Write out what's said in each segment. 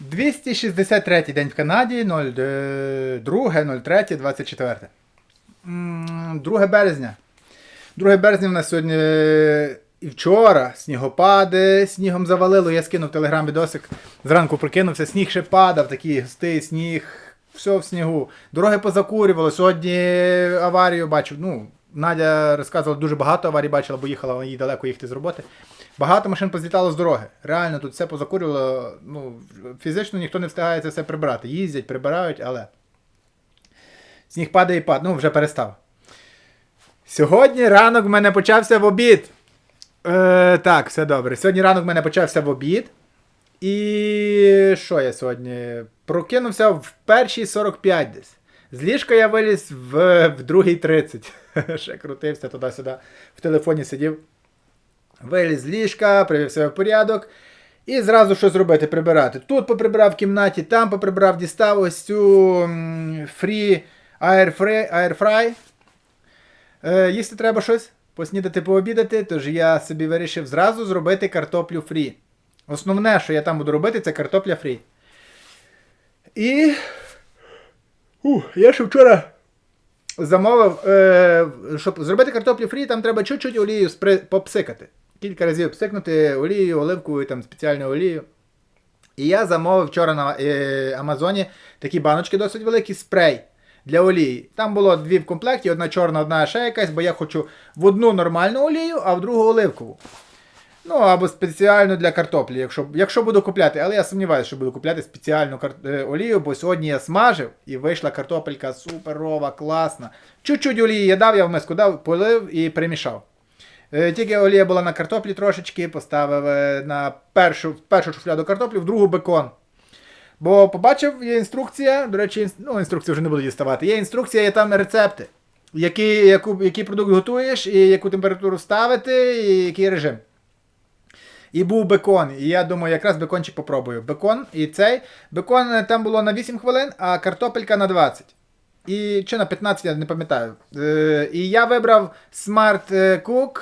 263 день в Канаді, 02.03.24. 2 березня. 2 березня в нас сьогодні е, і вчора снігопади, снігом завалило. Я скинув телеграм відосик. Зранку прокинувся, сніг ще падав, такий густий сніг, все в снігу. Дороги позакурювали. Сьогодні аварію бачив. Ну, Надя розказувала, дуже багато аварій бачила, бо їхала їй далеко їхати з роботи. Багато машин позлітало з дороги. Реально тут все позакурювало. Ну, фізично ніхто не встигає це все прибрати. Їздять, прибирають, але. Сніг падає і падає. Ну, вже перестав. Сьогодні ранок в мене почався в обід. Е, так, все добре. Сьогодні ранок в мене почався в обід. І що я сьогодні? Прокинувся в першій 45 десь. З ліжка я виліз в, в другій 30. Ще крутився туди-сюди. В телефоні сидів. Виліз з ліжка, привів себе в порядок. І зразу що зробити? Прибирати. Тут поприбрав в кімнаті, там поприбрав, дістав ось цю free airfry. Е, їсти треба щось, поснідати, пообідати, тож я собі вирішив зразу зробити картоплю фрі. Основне, що я там буду робити, це картопля фрі. І. Ух, я ще вчора замовив, е, щоб зробити картоплю фрі, там треба чуть-чуть олію спри... попсикати. Кілька разів псикнути олією, оливковою, там спеціальну олію. І я замовив вчора на е, Амазоні такі баночки досить великі, спрей для олії. Там було дві в комплекті, одна чорна, одна ще якась, бо я хочу в одну нормальну олію, а в другу оливкову. Ну, або спеціально для картоплі, якщо якщо буду купляти, але я сумніваюся, що буду купляти спеціальну кар... е, олію, бо сьогодні я смажив і вийшла картопелька суперова, класна. Чуть-чуть олії я дав, я в миску дав, полив і примішав. Е, Тільки олія була на картоплі трошечки, поставив е, на першу першу шуфляду картоплі, в другу бекон. Бо побачив, є інструкція, до речі, ну, інструкцію вже не буду діставати. Є інструкція, є там рецепти. Який, яку, який продукт готуєш, і яку температуру ставити, і який режим. І був бекон. І я думаю, якраз бекончик попробую. Бекон і цей. Бекон е, там було на 8 хвилин, а картопелька на 20. І чи на 15, я не пам'ятаю. Е, і я вибрав Smart Cook,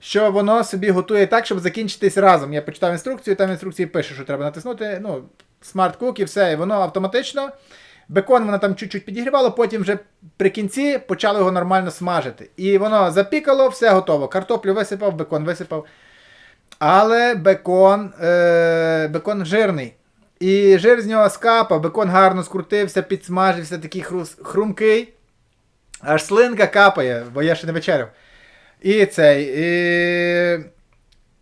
що воно собі готує так, щоб закінчитись разом. Я почитав інструкцію, там інструкції пише, що треба натиснути. Ну, Smart Cook і все, і воно автоматично. Бекон воно там чуть-чуть підігрівало, потім вже при кінці почало його нормально смажити. І воно запікало, все готово. Картоплю висипав, бекон висипав. Але бекон, е, бекон жирний. І жир з нього скапав, бекон гарно скрутився, підсмажився, такий хрумкий. Аж слинка капає, бо я ще не вечеряв. І цей. І,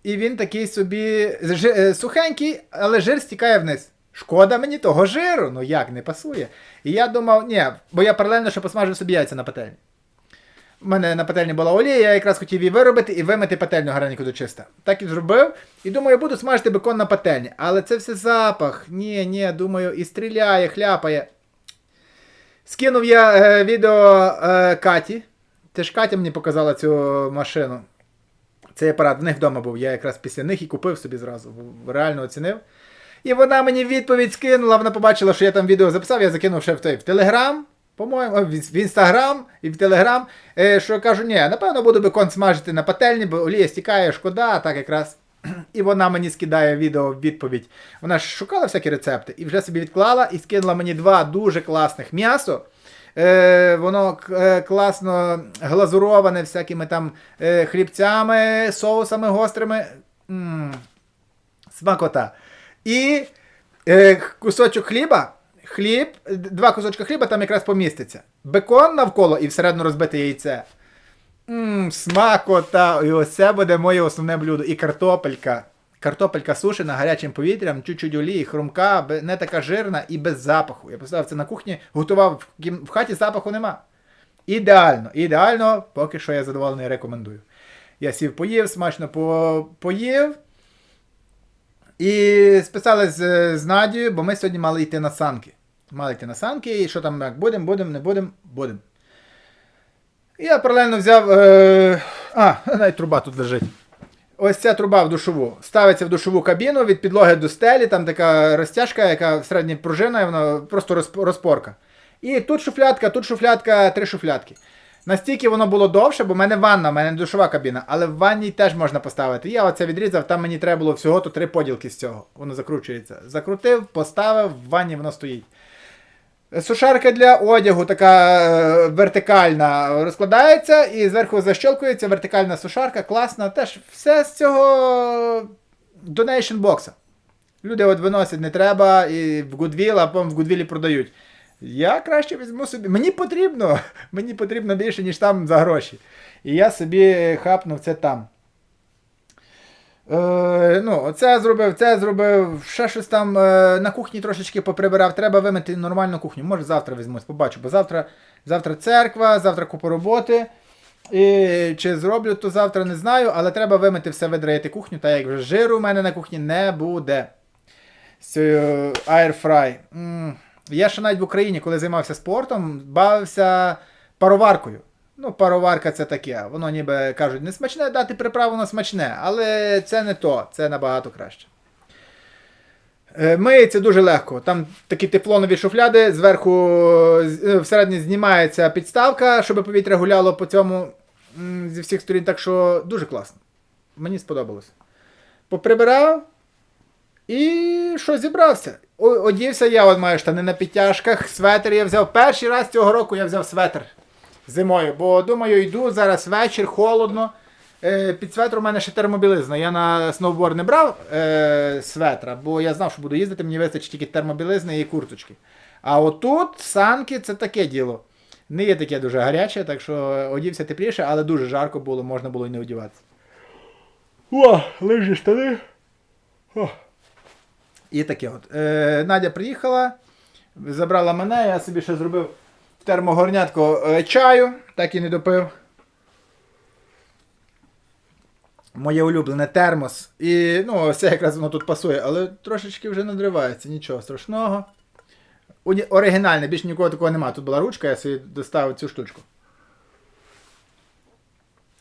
і він такий собі жи- е, сухенький, але жир стікає вниз. Шкода мені того жиру, ну як, не пасує. І я думав, ні, бо я паралельно ще посмажив собі яйця на пательні. У мене на пательні була олія, я якраз хотів її виробити і вимити пательню гарненько до чиста. Так і зробив. І думаю, я буду смажити бекон на пательні. Але це все запах. Ні, ні, думаю, і стріляє, хляпає. Скинув я е, відео е, Каті. Це ж Катя мені показала цю машину. Цей апарат в них вдома був. Я якраз після них і купив собі зразу. Реально оцінив. І вона мені відповідь скинула, вона побачила, що я там відео записав, я закинув ще в той в Телеграм, по-моєму, в Інстаграм і в Телеграм. Що я кажу, ні, напевно, буду бекон смажити на пательні, бо олія стікає, шкода, так якраз. І вона мені скидає відео в відповідь. Вона ж шукала всякі рецепти і вже собі відклала і скинула мені два дуже класних м'ясо. Е, воно е, класно глазуроване всякими там е, хлібцями, соусами гострими. м смакота. І е, кусочок хліба. Хліб, два кусочка хліба там якраз поміститься. Бекон навколо і всередину розбите яйце. Мм, смакота. І ось це буде моє основне блюдо. І картопелька. Картопелька сушена гарячим повітрям, чуть-чуть олії, хрумка, не така жирна і без запаху. Я поставив це на кухні, готував в, хаті запаху нема. Ідеально, ідеально, поки що я задоволений рекомендую. Я сів поїв, смачно по, поїв. І списали з, з Надією, бо ми сьогодні мали йти на санки. Мали йти на санки, і що там, як будемо, будемо, не будемо, будемо. Я паралельно взяв. Е, а, навіть труба тут лежить. Ось ця труба в душову. Ставиться в душову кабіну від підлоги до стелі, там така розтяжка, яка середня пружина, і вона просто розпорка. І тут шуфлятка, тут шуфлятка, три шуфлятки. Настільки воно було довше, бо в мене ванна, в мене душова кабіна, але в ванні теж можна поставити. Я оце відрізав, там мені треба було всього то три поділки з цього. Воно закручується. Закрутив, поставив, в ванні воно стоїть. Сушарка для одягу така е, вертикальна розкладається і зверху защелкується вертикальна сушарка, класна. Теж все з цього donation бокса. Люди от виносять не треба і в Goodwill, а потім в Goodwill продають. Я краще візьму собі. Мені потрібно, мені потрібно більше, ніж там за гроші. І я собі хапнув це там. Е, ну, це зробив, це зробив, ще щось там е, на кухні трошечки поприбирав. Треба вимити нормальну кухню. Може завтра візьмусь, побачу, бо завтра, завтра церква, завтра купа роботи. І чи зроблю, то завтра не знаю, але треба вимити все видраїти кухню, так як вже жиру в мене на кухні не буде. Цією Airfry. Я ще навіть в Україні, коли займався спортом, бавився пароваркою. Ну, пароварка це таке. Воно ніби кажуть, не смачне дати приправу на смачне, але це не то, це набагато краще. Е, Миється дуже легко. Там такі тефлонові шуфляди, зверху е, всередині знімається підставка, щоб повітря гуляло по цьому зі всіх сторін. Так що дуже класно. Мені сподобалось. Поприбирав і що зібрався? Одівся я, от маю штани на підтяжках, светр я взяв. Перший раз цього року я взяв светр зимою, бо думаю, йду зараз вечір, холодно. Е, під светр у мене ще термобілизна. Я на сноуборд не брав е, светра, бо я знав, що буду їздити, мені вистачить тільки термобілизни і курточки. А отут санки це таке діло. Не є таке дуже гаряче, так що одівся тепліше, але дуже жарко було, можна було і не одіватися. О, лижі штани. О. І таке от. Е, Надя приїхала, забрала мене, я собі ще зробив в термогорнятку е, чаю, так і не допив. Моє улюблене термос. І ну, все якраз воно тут пасує, але трошечки вже надривається, нічого страшного. Уні- Оригінальне, більше нікого такого немає. Тут була ручка, я собі доставив цю штучку.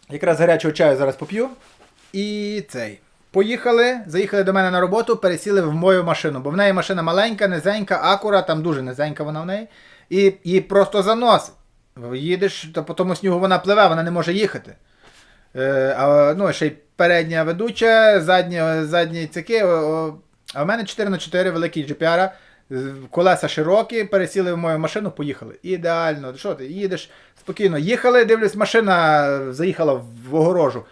Якраз гарячого чаю зараз поп'ю. І цей. Поїхали, заїхали до мене на роботу, пересіли в мою машину, бо в неї машина маленька, низенька, акура, там дуже низенька вона в неї. І її просто заносить. Їдеш, то по тому снігу вона пливе, вона не може їхати. Е, а, ну, ще й передня ведуча, задні, задні о. А в мене 4х4 великий GPR, колеса широкі, пересіли в мою машину, поїхали. Ідеально. Що ти? Їдеш спокійно. Їхали, дивлюсь, машина заїхала в огорожу.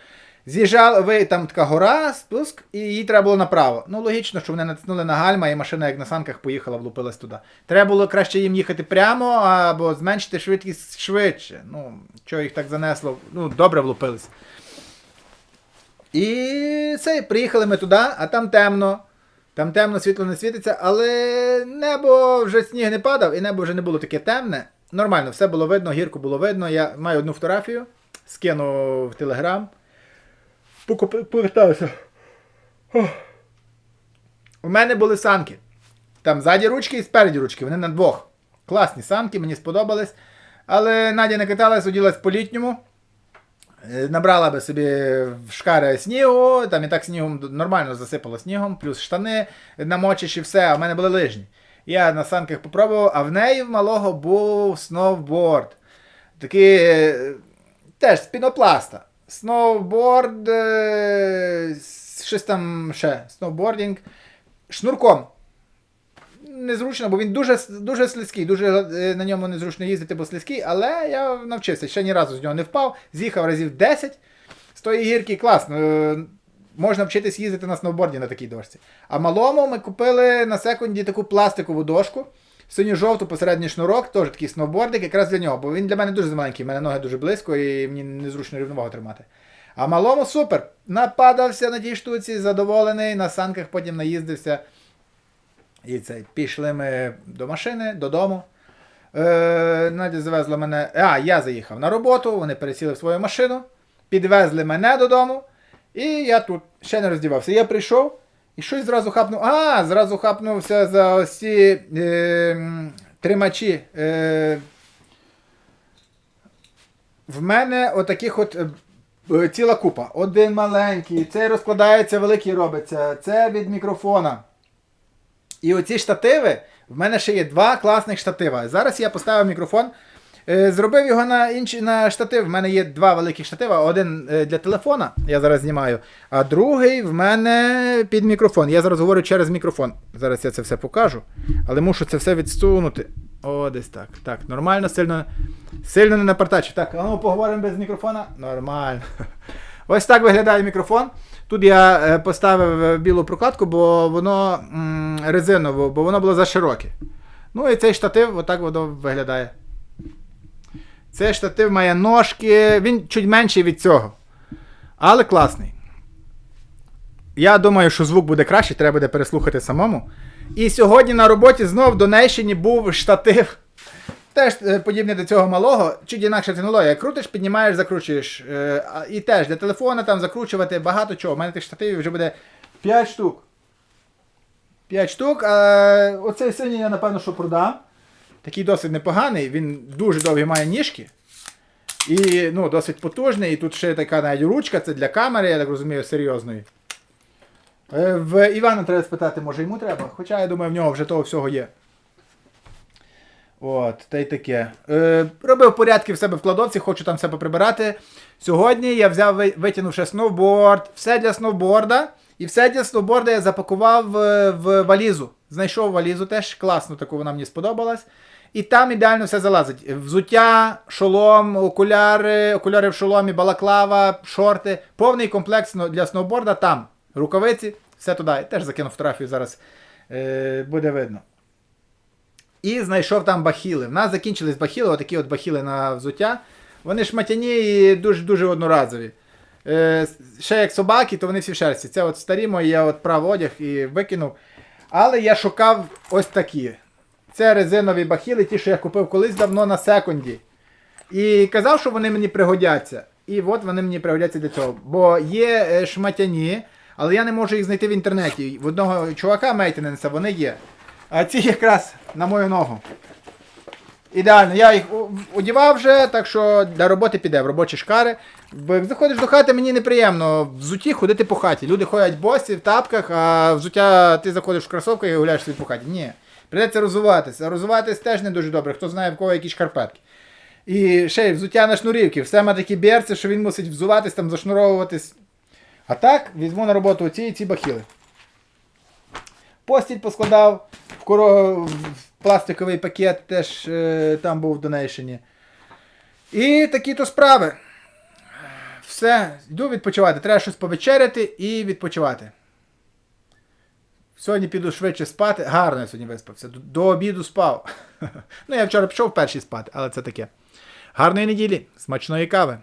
З'їжджали, ви там така гора, спуск, і їй треба було направо. Ну, логічно, що вони натиснули на гальма, і машина, як на санках, поїхала, влупилась туди. Треба було краще їм їхати прямо або зменшити швидкість швидше. Ну, що їх так занесло, ну, добре влупилися. І це, приїхали ми туди, а там темно. Там темно, світло не світиться, але небо вже сніг не падав, і небо вже не було таке темне. Нормально, все було видно, гірку було видно. Я маю одну фотографію, скину в Телеграм. Повертаюся. У мене були санки. Там ззаді ручки і спереді ручки, вони на двох. Класні санки, мені сподобались. Але Надя не каталась, оділась по літньому. Е, Набрала би собі в шкари снігу, там і так снігом нормально засипало снігом, плюс штани намочиш і все, а в мене були лижні. Я на санках попробував, а в неї в малого був сноуборд. Такий е, теж з пінопласта. Сноуборд, е, щось там ще, сноубордінг, шнурком. Незручно, бо він дуже, дуже слизький, дуже е, на ньому незручно їздити, бо слизький, але я навчився, ще ні разу з нього не впав, з'їхав разів 10 з тої гірки, класно. е, Можна вчитись їздити на сноуборді на такій дошці. А малому ми купили на секунді таку пластикову дошку, синьо-жовту посередній шнурок, теж такий сноубордик, якраз для нього, бо він для мене дуже маленький, в мене ноги дуже близько і мені незручно рівновагу тримати. А малому супер. Нападався на тій штуці, задоволений, на санках потім наїздився. І це, пішли ми до машини, додому. Е, Надя завезла мене. А, я заїхав на роботу, вони пересіли в свою машину, підвезли мене додому, і я тут ще не роздівався. Я прийшов і щось зразу хапнув. А, зразу хапнувся за ось е, тримачі. Е, в мене отаких от е, ціла купа. Один маленький, цей розкладається, великий робиться, це від мікрофона. І оці штативи, в мене ще є два класних штатива. Зараз я поставив мікрофон Зробив його на інший на штатив. В мене є два великих штатива. Один е, для телефона, я зараз знімаю, а другий в мене під мікрофон. Я зараз говорю через мікрофон. Зараз я це все покажу, але мушу це все відсунути. О, десь так. Так, нормально, сильно, сильно не напартачу. Так, а ну поговоримо без мікрофона. Нормально. Ось так виглядає мікрофон. Тут я е, поставив е, білу прокладку, бо воно м, резиново, бо воно було зашироке. Ну і цей штатив, отак воно виглядає. Цей штатив має ножки, він чуть менший від цього. Але класний. Я думаю, що звук буде краще, треба буде переслухати самому. І сьогодні на роботі знов в Донейщині був штатив. Теж е, подібне до цього малого, чуть інакша технологія. Крутиш, піднімаєш, закручуєш. Е, І теж для телефона там закручувати багато чого. У мене тих штативів вже буде 5 штук. 5 штук. Оцей синій я, напевно, що продам. Такий досить непоганий, він дуже довгі має ніжки. І ну, досить потужний. І тут ще така навіть ручка, це для камери, я так розумію, серйозної. Е, В Івана треба спитати, може йому треба. Хоча я думаю, в нього вже того всього є. От, та й таке. Е, робив порядки в себе в кладовці, хочу там себе прибирати. Сьогодні я взяв, ви- витягнув ще сноуборд, все для сноуборда. І все для сноуборда я запакував е, в валізу. Знайшов валізу теж, класно таку вона мені сподобалась. І там ідеально все залазить. Взуття, шолом, окуляри, окуляри в шоломі, балаклава, шорти. Повний комплект для сноуборда там. Рукавиці, все туди. Я теж закинув фотографію зараз. Е, буде видно. І знайшов там бахіли. В нас закінчились бахіли, отакі от бахіли на взуття. Вони шматяні і дуже-дуже одноразові. Е, ще як собаки, то вони всі в шерсті. Це от старі мої, я от прав одяг і викинув. Але я шукав ось такі. Це резинові бахіли, ті, що я купив колись давно на секунді. І казав, що вони мені пригодяться. І от вони мені пригодяться для цього. Бо є е, шматяні, але я не можу їх знайти в інтернеті. В одного чувака мейтененса вони є. А ці якраз на мою ногу. Ідеально, я їх одівав вже, так що для роботи піде в робочі шкари. Бо як заходиш до хати, мені неприємно взуті ходити по хаті. Люди ходять босі в тапках, а взуття ти заходиш в кросовках і гуляєш собі по хаті. Ні. Придеться розуватися. А розуватись теж не дуже добре, хто знає в кого які шкарпетки. І ще й взуття на шнурівки. Все має такі берці, що він мусить взуватись, там зашнуровуватись. А так, візьму на роботу оці і ці бахіли. Постіль поскладав в, коро... пластиковий пакет, теж е, там був в донейшені. І такі то справи. Все, йду відпочивати. Треба щось повечеряти і відпочивати. Сьогодні піду швидше спати. Гарно я сьогодні виспався. До обіду спав. ну, я вчора пішов перший спати, але це таке. Гарної неділі, смачної кави.